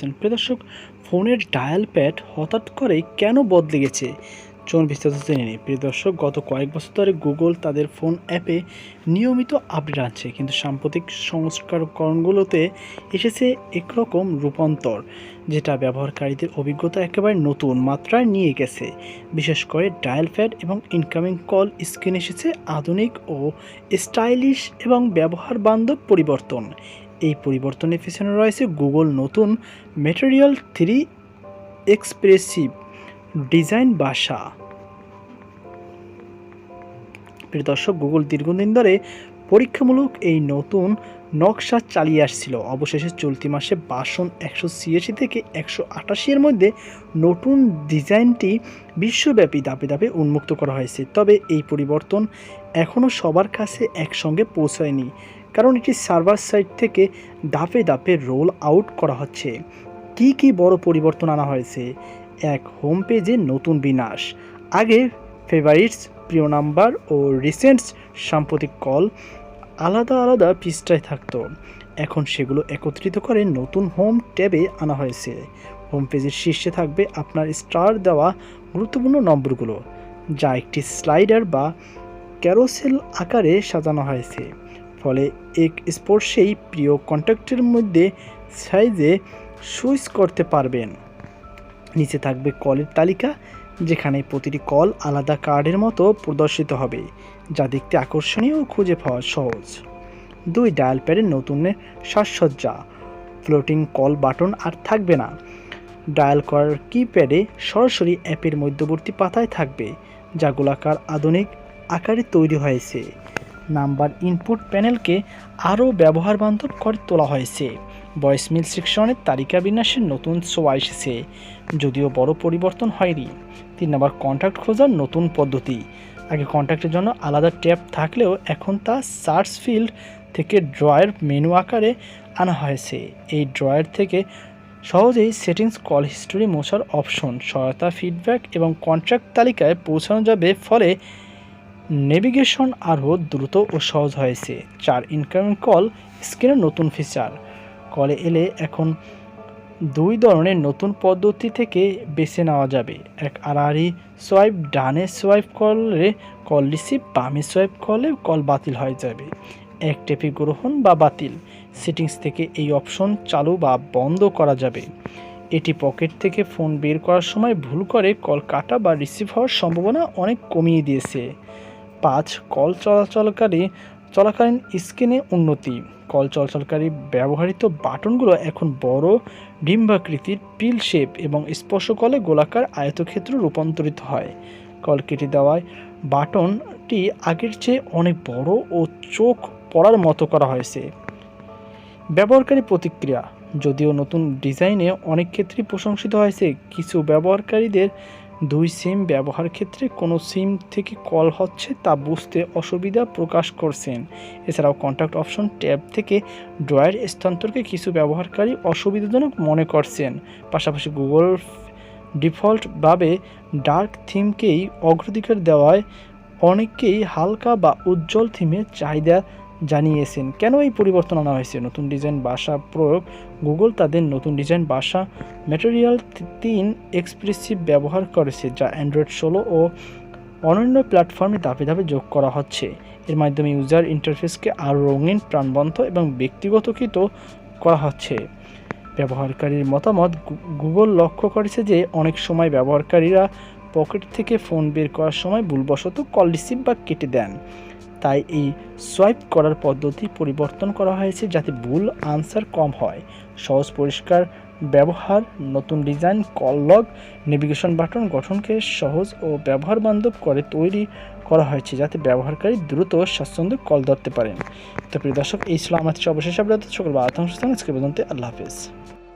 করছেন প্রিয় দর্শক, ফোনের ডায়াল প্যাড হঠাৎ করে কেন বদলে গেছে? চলুন বিস্তারিত জেনে নিই। প্রিয় দর্শক, গত কয়েক বছর ধরে গুগল তাদের ফোন অ্যাপে নিয়মিত আপডেট আনছে, কিন্তু সাম্প্রতিক সংস্কারকরণগুলোতে এসেছে একরকম রূপান্তর, যেটা ব্যবহারকারীদের অভিজ্ঞতা একেবারে নতুন মাত্রায় নিয়ে গেছে। বিশেষ করে ডায়াল প্যাড এবং ইনকামিং কল স্ক্রিন এসেছে আধুনিক ও স্টাইলিশ এবং ব্যবহার বান্ধব পরিবর্তন। এই পরিবর্তনের পেছনে রয়েছে গুগল নতুন মেটেরিয়াল থ্রি এক্সপ্রেসিভ ডিজাইন ভাষা প্রিয় দর্শক গুগল দীর্ঘদিন ধরে পরীক্ষামূলক এই নতুন নকশা চালিয়ে আসছিল। অবশেষে চলতি মাসে বাসন একশো ছিয়াশি থেকে একশো আটাশি এর মধ্যে নতুন ডিজাইনটি বিশ্বব্যাপী দাপে দাপে উন্মুক্ত করা হয়েছে। তবে এই পরিবর্তন এখনও সবার কাছে একসঙ্গে পৌঁছায়নি। কারণ এটি সার্ভার সাইড থেকে ধাপে ধাপে রোল আউট করা হচ্ছে। কি কি বড় পরিবর্তন আনা হয়েছে? এক, হোম পেজে নতুন বিনাশ। আগে ফেভারিটস প্রিয় নাম্বার ও রিসেন্টস সাম্প্রতিক কল আলাদা আলাদা পৃষ্ঠায় থাকতো। এখন সেগুলো একত্রিত করে নতুন হোম ট্যাবে আনা হয়েছে। হোম পেজের শীর্ষে থাকবে আপনার স্টার দেওয়া গুরুত্বপূর্ণ নম্বরগুলো, যা একটি স্লাইডার বা ক্যারোসেল আকারে সাজানো হয়েছে। ফলে এক স্পর্শেই প্রিয় কন্ট্যাক্টের মধ্যে সাইজে সুইচ করতে পারবেন। নিচে থাকবে কলের তালিকা, যেখানে প্রতিটি কল আলাদা কার্ডের মতো প্রদর্শিত হবে, যা দেখতে আকর্ষণীয় ও খুঁজে পাওয়া সহজ। দুই ডায়াল প্যাডের নতুন সাজসজ্জা, ফ্লোটিং কল বাটন আর থাকবে না। ডায়াল করার কিপ্যাডে সরাসরি অ্যাপের মধ্যবর্তী পাতায় থাকবে, যা গোলাকার আধুনিক আকারে তৈরি হয়েছে। নাম্বার ইনপুট প্যানেলকে আরও ব্যবহার বান্ধব করে তোলা হয়েছে। ভয়েসমেল সেকশনের তালিকা বিন্যাসের নতুন ছোঁয়া এসেছে যদিও বড় পরিবর্তন হয়নি। তিন নম্বর কন্ট্যাক্ট খোঁজার নতুন পদ্ধতি। আগে কন্ট্যাক্টের জন্য আলাদা ট্যাব থাকলেও এখন তা সার্চ ফিল্ড থেকে ড্রয়ের মেনু আকারে আনা হয়েছে। এই ড্রয়ার থেকে সহজেই সেটিংস, কল হিস্টোরি মোছার অপশন, সহায়তা, ফিডব্যাক এবং কন্ট্রাক্ট তালিকায় পৌঁছানো যাবে। ফলে নেভিগেশন আরও দ্রুত ও সহজ হয়েছে। চার ইনকামিং কল, স্ক্রিনের নতুন ফিচার। কলে এলে এখন দুই ধরনের নতুন পদ্ধতি থেকে বেছে নেওয়া যাবে। এক আড়াআড়ি সোয়াইপ, ডানে সোয়াইপ করলে কল রিসিভ, বামে সোয়াইপ করলে কল বাতিল হয়ে যাবে। এক টেপে গ্রহণ বা বাতিল। সেটিংস থেকে এই অপশন চালু বা বন্ধ করা যাবে। এটি পকেট থেকে ফোন বের করার সময় ভুল করে কল কাটা বা রিসিভ হওয়ার সম্ভাবনা অনেক কমিয়ে দিয়েছে। পাঁচ কল চলাচলকারী চলাকালীন স্ক্রিনে উন্নতি। কল চলাচলকারী ব্যবহৃত বাটনগুলো এখন বড় ডিম্বাকৃতির পিল শেপ এবং স্পর্শ কলে গোলাকার আয়তক্ষেত্র রূপান্তরিত হয়। কল কেটে দেওয়ায় বাটনটি আগের চেয়ে অনেক বড় ও চোখ পড়ার মতো করা হয়েছে। ব্যবহারকারী প্রতিক্রিয়া। যদিও নতুন ডিজাইনে অনেক ক্ষেত্রেই প্রশংসিত হয়েছে, কিছু ব্যবহারকারীদের দুই সিম ব্যবহার ক্ষেত্রে কোনো সিম থেকে কল হচ্ছে তা বুঝতে অসুবিধা প্রকাশ করছেন। এছাড়াও কন্ট্যাক্ট অপশন ট্যাব থেকে ড্রয়ার স্থানান্তরকে কিছু ব্যবহারকারী অসুবিধাজনক মনে করছেন। পাশাপাশি গুগল ডিফল্টভাবে ডার্ক থিমকেই অগ্রাধিকার দেওয়ায় অনেকেই হালকা বা উজ্জ্বল থিমের চাহিদা জানিয়েছেন, কেন এই পরিবর্তন আনা হয়েছে? নতুন ডিজাইন ভাষা প্রয়োগ। গুগল তাদের নতুন ডিজাইন ভাষা ম্যাটেরিয়াল তিন এক্সপ্রেসিভ ব্যবহার করেছে, যা অ্যান্ড্রয়েড ষোলো ও অন্যান্য প্ল্যাটফর্মে ধাপে ধাপে যোগ করা হচ্ছে। এর মাধ্যমে ইউজার ইন্টারফেসকে আরও রঙিন, প্রাণবন্ত এবং ব্যক্তিগতকৃত করা হচ্ছে। ব্যবহারকারীর মতামত গুগল লক্ষ্য করেছে যে অনেক সময় ব্যবহারকারীরা পকেট থেকে ফোন বের করার সময় ভুলবশত কল রিসিভ বা কেটে দেন। তাই এই সোয়াইপ করার পদ্ধতি পরিবর্তন করা হয়েছে যাতে ভুল আনসার কম হয়। সহজ, পরিষ্কার ব্যবহার, নতুন design, call log, navigation button গঠনকে সহজ ও ব্যবহার বান্ধব করে তৈরি করা হয়েছে যাতে ব্যবহারকারী দ্রুত স্বাচ্ছন্দ্যে কল ধরতে পারেন। তো প্রিয় দর্শক, এই ছিল আমাদের সর্বশেষ আপডেট। সকল বা আতঙ্ক আজকে পর্যন্ত আল্লাহ হাফেজ।